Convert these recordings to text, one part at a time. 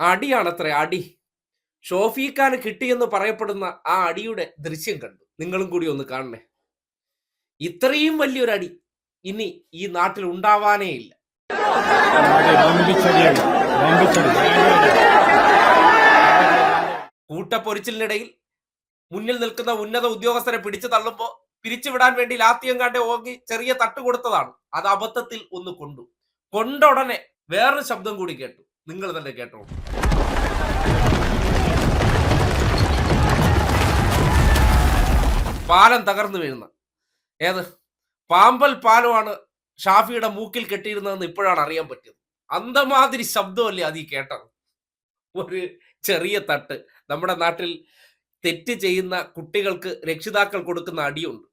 അടിയാണത്രേ അടി. ഷോഫീഖാന് കിട്ടിയെന്ന് പറയപ്പെടുന്ന ആ അടിയുടെ ദൃശ്യം കണ്ടു. നിങ്ങളും കൂടി ഒന്ന് കാണണേ. ഇത്രയും വലിയൊരു അടി ഇനി ഈ നാട്ടിൽ ഉണ്ടാവാനേ ഇല്ല. കൂട്ടപ്പൊരിച്ചിലിനിടയിൽ മുന്നിൽ നിൽക്കുന്ന ഉന്നത ഉദ്യോഗസ്ഥരെ പിടിച്ചു തള്ളുമ്പോൾ പിരിച്ചുവിടാൻ വേണ്ടി ലാത്തിയം കാണ്ടെ ഓങ്ങി ചെറിയ തട്ട് കൊടുത്തതാണ്. അത് അബദ്ധത്തിൽ ഒന്ന് കൊണ്ടു. കൊണ്ട ഉടനെ വേറൊരു ശബ്ദം കൂടി കേട്ടു. നിങ്ങൾ തന്നെ കേട്ടോ. പാലം തകർന്നു വീഴുന്ന. ഏത്? പാമ്പൽ പാലമാണ് ഷാഫിയുടെ മൂക്കിൽ കെട്ടിയിരുന്നതെന്ന് ഇപ്പോഴാണ് അറിയാൻ പറ്റിയത്. അന്തമാതിരി ശബ്ദമല്ലേ അത് ഈ കേട്ടത്. ഒരു ചെറിയ തട്ട്. നമ്മുടെ നാട്ടിൽ തെറ്റ് ചെയ്യുന്ന കുട്ടികൾക്ക് രക്ഷിതാക്കൾ കൊടുക്കുന്ന അടിയുണ്ട്.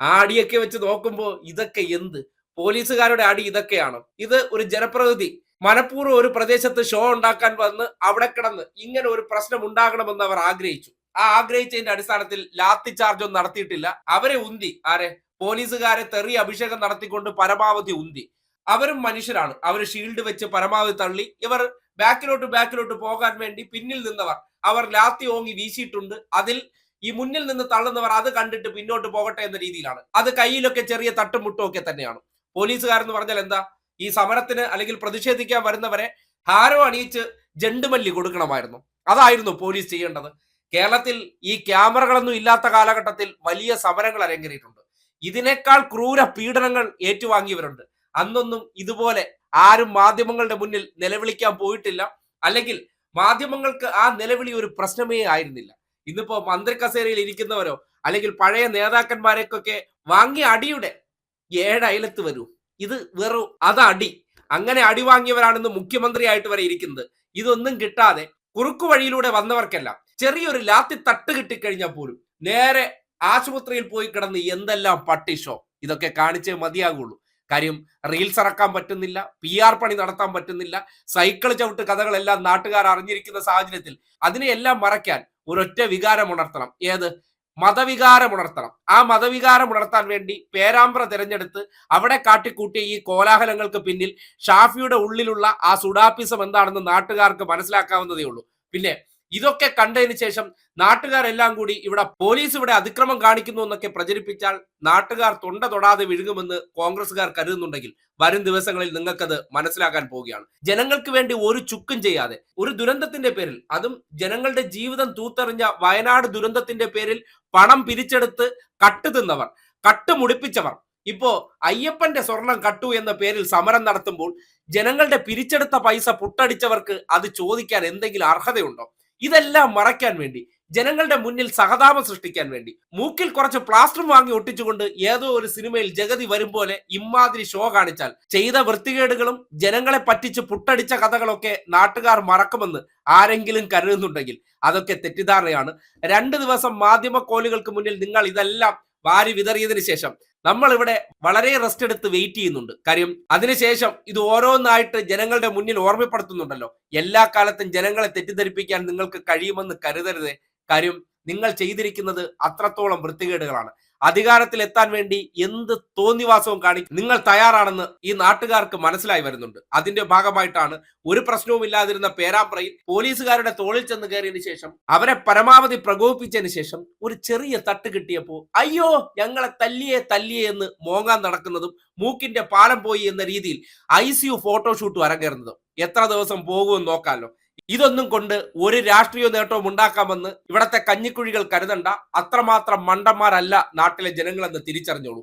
ആ അടിയൊക്കെ വെച്ച് നോക്കുമ്പോൾ ഇതൊക്കെ എന്ത്? പോലീസുകാരുടെ അടി ഇതൊക്കെയാണ്. ഇത് ഒരു ജനപ്രതിനിധി മനഃപൂർവം ഒരു പ്രദേശത്ത് ഷോ ഉണ്ടാക്കാൻ വന്ന് അവിടെ കിടന്ന് ഇങ്ങനെ ഒരു പ്രശ്നം ഉണ്ടാകണമെന്ന് അവർ ആഗ്രഹിച്ചു. ആ ആഗ്രഹിച്ചതിന്റെ അടിസ്ഥാനത്തിൽ ലാത്തി ചാർജ് ഒന്നും നടത്തിയിട്ടില്ല. അവരെ ഉന്തി. ആരെ? പോലീസുകാരെ തെറി അഭിഷേകം നടത്തിക്കൊണ്ട് പരമാവധി ഉന്തി. അവരും മനുഷ്യരാണ്. അവർ ഷീൽഡ് വെച്ച് പരമാവധി തള്ളി. ഇവർ ബാക്കിലോട്ട് ബാക്കിലോട്ട് പോകാൻ വേണ്ടി പിന്നിൽ നിന്നവർ. അവർ ലാത്തി ഓങ്ങി വീശിയിട്ടുണ്ട്. അതിൽ ഈ മുന്നിൽ നിന്ന് തള്ളുന്നവർ അത് കണ്ടിട്ട് പിന്നോട്ട് പോകട്ടെ എന്ന രീതിയിലാണ്. അത് കയ്യിലൊക്കെ ചെറിയ തട്ടും മുട്ടും ഒക്കെ തന്നെയാണ്. പോലീസുകാരെന്ന് പറഞ്ഞാൽ എന്താ? ഈ സമരത്തിന് അല്ലെങ്കിൽ പ്രതിഷേധിക്കാൻ വരുന്നവരെ ഹാരോ അണിയിച്ച് ജണ്ടുമല്ലി കൊടുക്കണമായിരുന്നു. അതായിരുന്നു പോലീസ് ചെയ്യേണ്ടത്. കേരളത്തിൽ ഈ ക്യാമറകളൊന്നും ഇല്ലാത്ത കാലഘട്ടത്തിൽ വലിയ സമരങ്ങൾ അരങ്ങേറിയിട്ടുണ്ട്. ഇതിനേക്കാൾ ക്രൂര പീഡനങ്ങൾ ഏറ്റുവാങ്ങിയവരുണ്ട്. അന്നൊന്നും ഇതുപോലെ ആരും മാധ്യമങ്ങളുടെ മുന്നിൽ നിലവിളിക്കാൻ പോയിട്ടില്ല. അല്ലെങ്കിൽ മാധ്യമങ്ങൾക്ക് ആ നിലവിളി ഒരു പ്രശ്നമേ ആയിരുന്നില്ല. ഇന്നിപ്പോ മന്ത്രി കസേരയിൽ ഇരിക്കുന്നവരോ അല്ലെങ്കിൽ പഴയ നേതാക്കന്മാരെക്കൊക്കെ വാങ്ങിയ അടിയുടെ ഏഴയലത്ത് വരൂ. ഇത് വെറു അത് അടി അങ്ങനെ അടി വാങ്ങിയവരാണെന്ന് മുഖ്യമന്ത്രിയായിട്ട് വരെ ഇരിക്കുന്നത്. ഇതൊന്നും കിട്ടാതെ കുറുക്കു വഴിയിലൂടെ വന്നവർക്കെല്ലാം ചെറിയൊരു ലാത്തി തട്ട് കിട്ടിക്കഴിഞ്ഞാൽ പോലും നേരെ ആശുപത്രിയിൽ പോയി കിടന്ന് എന്തെല്ലാം പട്ടിഷോ? ഇതൊക്കെ കാണിച്ചേ മതിയാകുള്ളൂ. കാര്യം റീൽസ് ഇറക്കാൻ പറ്റുന്നില്ല പി ആർ പണി നടത്താൻ പറ്റുന്നില്ല സൈക്കിൾ ചവിട്ട് കഥകളെല്ലാം നാട്ടുകാർ അറിഞ്ഞിരിക്കുന്ന സാഹചര്യത്തിൽ അതിനെയെല്ലാം മറയ്ക്കാൻ ഒരൊറ്റ വികാരം ഉണർത്തണം. ഏത്? മതവികാരം ഉണർത്തണം. ആ മതവികാരം ഉണർത്താൻ വേണ്ടി പേരാമ്പ്ര തിരഞ്ഞെടുത്ത് അവിടെ കാട്ടിക്കൂട്ടിയ ഈ കോലാഹലങ്ങൾക്ക് പിന്നിൽ ഷാഫിയുടെ ഉള്ളിലുള്ള ആ സുഡാപ്പിസം എന്താണെന്ന് നാട്ടുകാർക്ക് മനസ്സിലാക്കാവുന്നതേ ഉള്ളൂ. പിന്നെ ഇതൊക്കെ കണ്ടതിന് ശേഷം നാട്ടുകാരെല്ലാം കൂടി ഇവിടെ പോലീസ് ഇവിടെ അതിക്രമം കാണിക്കുന്നു എന്നൊക്കെ പ്രചരിപ്പിച്ചാൽ നാട്ടുകാർ തൊണ്ട തൊടാതെ വിഴുങ്ങുമെന്ന് കോൺഗ്രസുകാർ കരുതുന്നുണ്ടെങ്കിൽ വരും ദിവസങ്ങളിൽ നിങ്ങൾക്കത് മനസ്സിലാക്കാൻ പോവുകയാണ്. ജനങ്ങൾക്ക് വേണ്ടി ഒരു ചുക്കും ചെയ്യാതെ ഒരു ദുരന്തത്തിന്റെ പേരിൽ അതും ജനങ്ങളുടെ ജീവിതം തൂത്തെറിഞ്ഞ വയനാട് ദുരന്തത്തിന്റെ പേരിൽ പണം പിരിച്ചെടുത്ത് കട്ട് തിന്നവർ കട്ട് മുടിപ്പിച്ചവർ. ഇപ്പോ അയ്യപ്പന്റെ സ്വർണം കട്ടു എന്ന പേരിൽ സമരം നടത്തുമ്പോൾ ജനങ്ങളുടെ പിരിച്ചെടുത്ത പൈസ പുട്ടടിച്ചവർക്ക് അത് ചോദിക്കാൻ എന്തെങ്കിലും അർഹതയുണ്ടോ? ഇതെല്ലാം മറയ്ക്കാൻ വേണ്ടി ജനങ്ങളുടെ മുന്നിൽ സഹതാപം സൃഷ്ടിക്കാൻ വേണ്ടി മൂക്കിൽ കുറച്ച് പ്ലാസ്റ്ററും വാങ്ങി ഒട്ടിച്ചുകൊണ്ട് ഏതോ ഒരു സിനിമയിൽ ജഗതി വരും പോലെ ഇമാതിരി ഷോ കാണിച്ചാൽ ചെയ്ത വൃത്തികേടുകളും ജനങ്ങളെ പറ്റിച്ച് പുട്ടടിച്ച കഥകളൊക്കെ നാട്ടുകാർ മറക്കുമെന്ന് ആരെങ്കിലും കരുതുന്നുണ്ടെങ്കിൽ അതൊക്കെ തെറ്റിദ്ധാരണയാണ്. രണ്ട് ദിവസം മാധ്യമ കോലുകൾക്ക് മുന്നിൽ നിങ്ങൾ ഇതെല്ലാം വാരി വിതറിയതിനു ശേഷം നമ്മൾ ഇവിടെ വളരെ റെസ്റ്റ് എടുത്ത് വെയിറ്റ് ചെയ്യുന്നുണ്ട്. കാര്യം അതിനുശേഷം ഇത് ഓരോന്നായിട്ട് ജനങ്ങളുടെ മുന്നിൽ ഓർമ്മപ്പെടുത്തുന്നുണ്ടല്ലോ. എല്ലാ കാലത്തും ജനങ്ങളെ തെറ്റിദ്ധരിപ്പിക്കാൻ നിങ്ങൾക്ക് കഴിയുമെന്ന് കരുതരുത്. കാര്യം നിങ്ങൾ ചെയ്തിരിക്കുന്നത് അത്രത്തോളം വൃത്തികേടുകളാണ്. അധികാരത്തിൽ എത്താൻ വേണ്ടി എന്ത് തോന്നിവാസവും കാണിക്കും നിങ്ങൾ തയ്യാറാണെന്ന് ഈ നാട്ടുകാർക്ക് മനസ്സിലായി വരുന്നുണ്ട്. അതിന്റെ ഭാഗമായിട്ടാണ് ഒരു പ്രശ്നവും ഇല്ലാതിരുന്ന പേരാമ്പ്രയിൽ പോലീസുകാരുടെ തോളിൽ ചെന്ന് കയറിയതിനു ശേഷം അവരെ പരമാവധി പ്രകോപിപ്പിച്ചതിന് ശേഷം ഒരു ചെറിയ തട്ട് കിട്ടിയപ്പോൾ അയ്യോ ഞങ്ങളെ തല്ലിയേ തല്ലിയേ എന്ന് മോങ്ങാൻ നടക്കുന്നതും മൂക്കിന്റെ പാലം പോയി എന്ന രീതിയിൽ ഐ സി യു ഫോട്ടോഷൂട്ടും അരങ്ങേറുന്നതും എത്ര ദിവസം പോകുമെന്ന് നോക്കാമല്ലോ ഇതൊന്നും കൊണ്ട് ഒരു രാഷ്ട്രീയ നേട്ടവും ഉണ്ടാക്കാമെന്ന് ഇവിടത്തെ കഞ്ഞിക്കുഴികൾ കരുതണ്ട. അത്രമാത്രം മണ്ടന്മാരല്ല നാട്ടിലെ ജനങ്ങളെന്ന് തിരിച്ചറിഞ്ഞോളൂ.